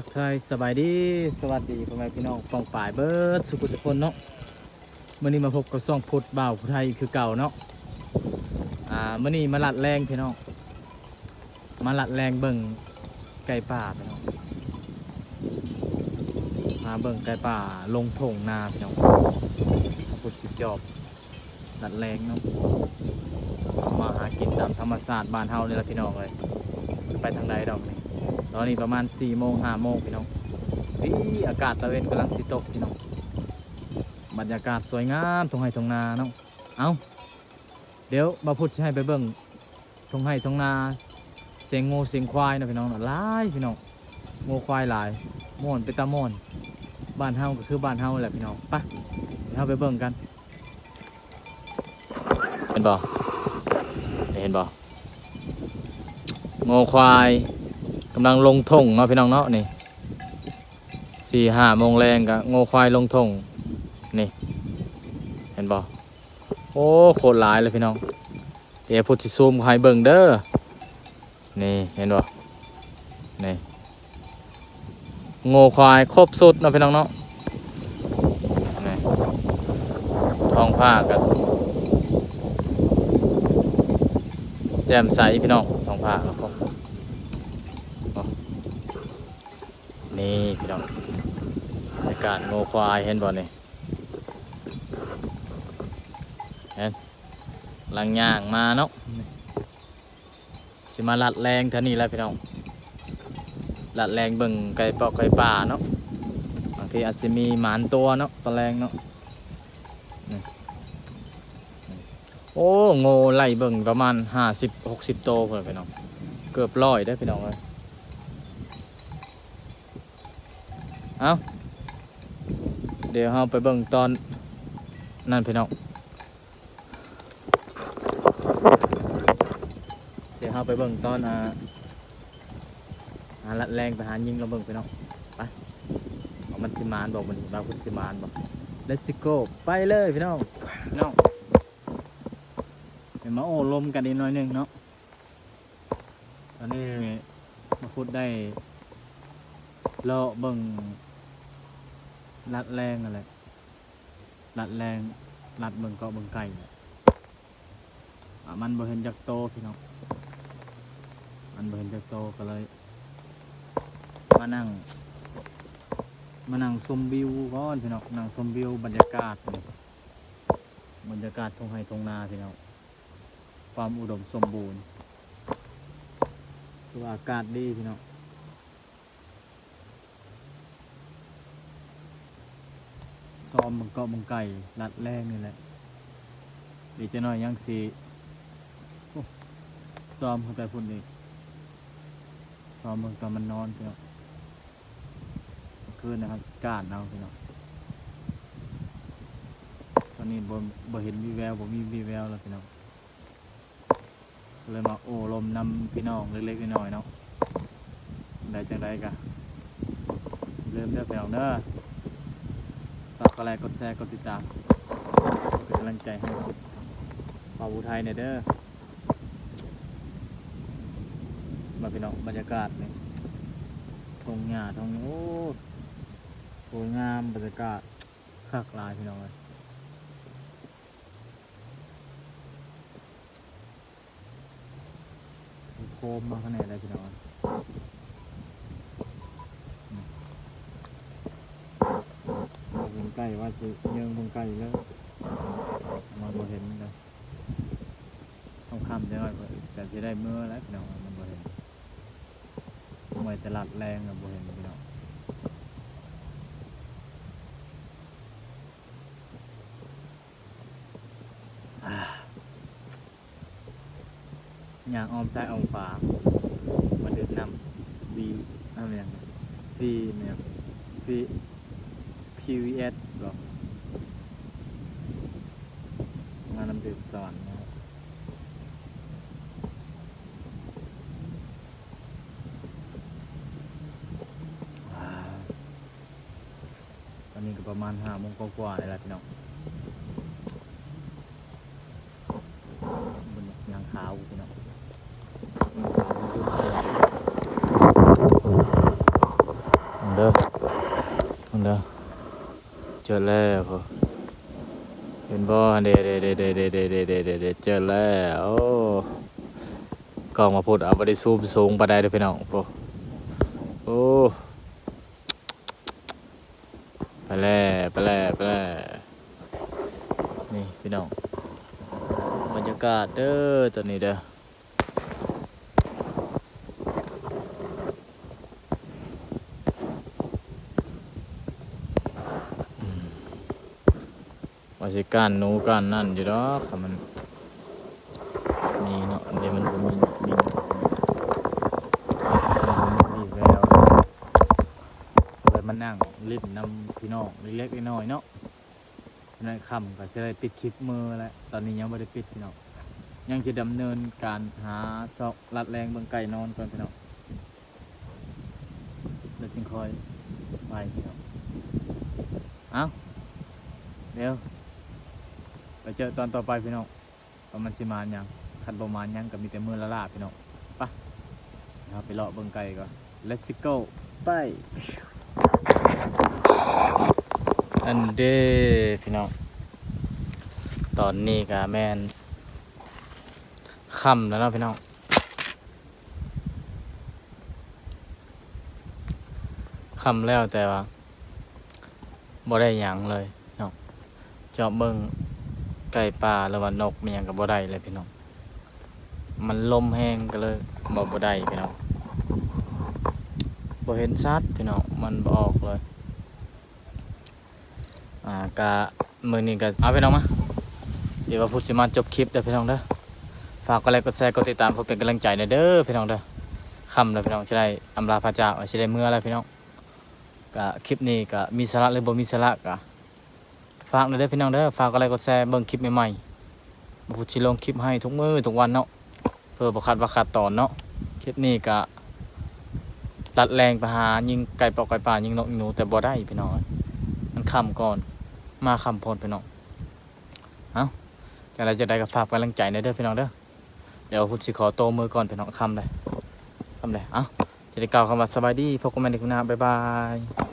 ทักทายสบายดีสวัสดีพ่อแม่พี่น้องฟองป่ายเบิร์ดสุขุทุกคนเนาะมื่อนี้มาพบกับซ่องพุทธบ่าวผู้ไทยคือเก่าเนาะอ่ามื่อนี้มาลัดแรงพี่น้องมาลัดแรงเบิ่งไก่ป่าพี่น้องมาเบิ่งไก่ป่าลงทงนาพี่น้องพุทธจิตจอบลัดแรงเนาะมาหากินตามธรรมศาสตร์บ้านเฮาเลยละพี่น้องเลยไปทางใดดอกนี่ ตอนนี้ประมาณ4ี่โมงห้าโมงพี่น้องดีอากาศตะเวนกำลังสิตกพี่น้องบรรยากาศสวยงามทงไห้ทงนาเนาะเอาเดี๋ยวมาพูดให้ไปเบิ่งทงไห้ทงนา เสียงงูเสียงควายนะพี่น้องหลายพี่น้องงูควายหลายม่วนไปตาม่วนบ้านเฮาก็คือบ้านเฮาแหละพี่น้องไปเดี๋ยวเราไปเบิ่งกัน เห็นบ่เห็นบ่งูควายำลังลงทงเนาะพี่น้องเนาะนี่สี่ห้าโมงแรงกะโง่ควายลงทงนี่ เห็นบ่โอ้โคตรหลายเลยพี่น้องเดี๋ยวพุทธิซูมให้เบิ่งเด้อนี่เห็นบ่นี่โง่ควายครบสุดเนาะพี่น้องเนาะนี่ท้องผ้ากันแจ่มใสพี่น้องท้องผ้าแล้วก็ นี่พี่น้องในการโง่ควายเห็นบ่นี่เห็นลังย่างมาเนาะสิมาลัดแรงเท่านี้แล้วพี่น้องลัดแรงเบิ่งไก่ปอกไก่ป่าเนาะบางทีอาจจะมีหมานตัวเนาะตอนแรงเนาะโอ้โง่ไล่เบิ่งประมาณห้าสิบหกสิบโตเพื่อนพี่น้อง เกือบร้อยได้พี่น้องเลย เอาเดี๋ยวเราไปเบิ่งตอนนั่นพี่น้องเดี๋ยวเราไปเบิ่งตอนอ่าหาลัดแรงไปหายิงเราเบิ่งพี่น้องไปเอามันสิมานบอกมันบางคนสิมานบอก let's go ไปเลยพี่น้องพี่น้องเดี๋ยวมาโอ้ลมกันอีกหน่อยหนึงเนาะตอนนี้มาพูดได้เลาะเบิ่ง ลัดแรงอะไรลัดแรงลัดเบิงเกาะเบิงไก่น่ะอะมันบ่เห็นจักโตพี่น้องมันบ่เห็นจักโตก็เลย มานั่ง มานั่งชมวิวก่อนพี่น้องนั่งชมวิวบรรยากาศบรรยากาศทงไห้ทงนาพี่น้องความอุดมสมบูรณ์คือว่าอากาศดีพี่น้อง อมมึงเก็มึงไก่รัดแรกนี่แหละ เดี๋ยวจะน้อยยังสีซ้อมมึงแต่พุ่นอีกซ้อมมึงตอนมันนอนพี่น้องเมื่อคืนนะครับกาดเอาพี่น้องตอนนี้บ่บ่เห็นวีแววบ่มีวีแววแล้วพี่น้องเลยมาโอ้ลมนำพี่น้องเล็กๆน้อยๆเนาะได้จังไดกะเริ่มเด้อพี่น้องเด้อ ฝากกดไลค์กดแชร์กดติดตามเป็นกำลังใจให้ปาวูไทยเนี่ยเด้อมาพี่น้องบรรยากาศนี่ทงหญ้าทงโอ้สวยงามบรรยากาศคักลายพี่น้องเลยโคมมาขนาดไหนพี่น้อง เอ้ยเห็นไก่ว่าสิเยิงบงไก่แล้วมาบ่เห็นเลยต้องคำจะหน่อยเพิ่นแต่จะได้เมื่อแล้วพี่น้องมันบ่เห็นมวยตลาดแรงอะบ่เห็นพี่น้องอย่างออมใจออมฝามาเดื่มน้ำบีน้ำอย่างบีเนี่ยบี PVS หรอกงานนำดื่มสวรรค์นะครับว้าวตอนนี้ก็ประมาณห้าโมงกว่าๆนี่แหละพี่น้องบนยางขาวพี่น้องยางขาวมันดูเท่ เด้อน้องเด้อเจอแล้วเห็นบ่เดเดเดเดเดเดเดเดเดเดเจอแล้วโอ้กล้องมาพูดเอาบ่ได้ซูมสูงไปานใดเด้อพี่น้องพอโอ้ไปแล้วไปแล้วไปแล้วนี่พี่น้องบรรยากาศเด้อตอนนี้เด้อ สิการนูการนั่นอยู่ดอกแต่มันนี่เนาะเดี๋ยวมันบ่มีมีมีแววเลยมานั่งลิ้นนำพี่น้องเล็กๆน้อยๆเนาะในคำก็จะได้ปิดคลิปมือแล้วตอนนี้ยังไม่ได้ปิดพี่น้องยังจะดำเนินการหาซอกลัดแรงเบิ่งไก่นอนก่อนพี่น้องแล้วจึงคอยไปพี่น้องเอ้าเดี๋ยว เจอตอนต่อไปพี่น้องว่ามันสิมานยังคันบ่มานหยังก็มีแต่มือละลาพี่น้องไปะครับไปเลาะเบิ่งไก่ก่อน let's go ไปอันเดพี่น้องตอนนี้ก็แมนค่ำแล้วเนาะพี่น้องค่ำแล้วแต่ว่าบ่ได้หยังเลยเนาะเจาะเบิ่ง ไก่ป่าหรือว่านกมันยังกับบ่ได้เลยพี่น้อง มันลมแห้งก็เลยบ่บ่ได้พี่น้องบ่เห็นชัดพี่น้องมันบ่ออกเลย อ่ากะมื้อนี้ก็เอาพี่น้องมาเดี๋ยวว่าพูดสิมาจบคลิปเด้อพี่น้องเด้อฝากกดไลค์กดแชร์กดติดตามเพื่อเป็นกำลังใจหน่อยเด้อพี่น้องเด้อคำแล้วพี่น้องจะได้อำลาพระเจ้าสิได้เมื่อแล้วพี่น้องกะคลิปนี้ก็มีสาระหรือบ่มีสาระกะ ฝากหน่อยเด้อพี่น้องเด้อฝากอะไรก็แชร์เบิ่งคลิปใหม่ๆมาพูดชิลงคลิปให้ทุกมือทุกวันเนาะเพื่อประคัดว่าขาดตอนเนาะคลิปนี้ก็รัดแรงไปหายิงไก่ปอกไก่ป่ายิงนกหนูแต่บ่ได้พี่น้องมันคำก่อนมาคำพลพี่น้องเอ้าจากไรจะได้ก็ฝากกำลังใจหน่อยเด้อพี่น้องเด้อเดี๋ยวพูดสิขอโตมือก่อนพี่น้องคำเลยคำเลยเอ้าจะได้กล่าวคำว่าสบายดีพบกันใหม่ในคุณนาบ๊ายบาย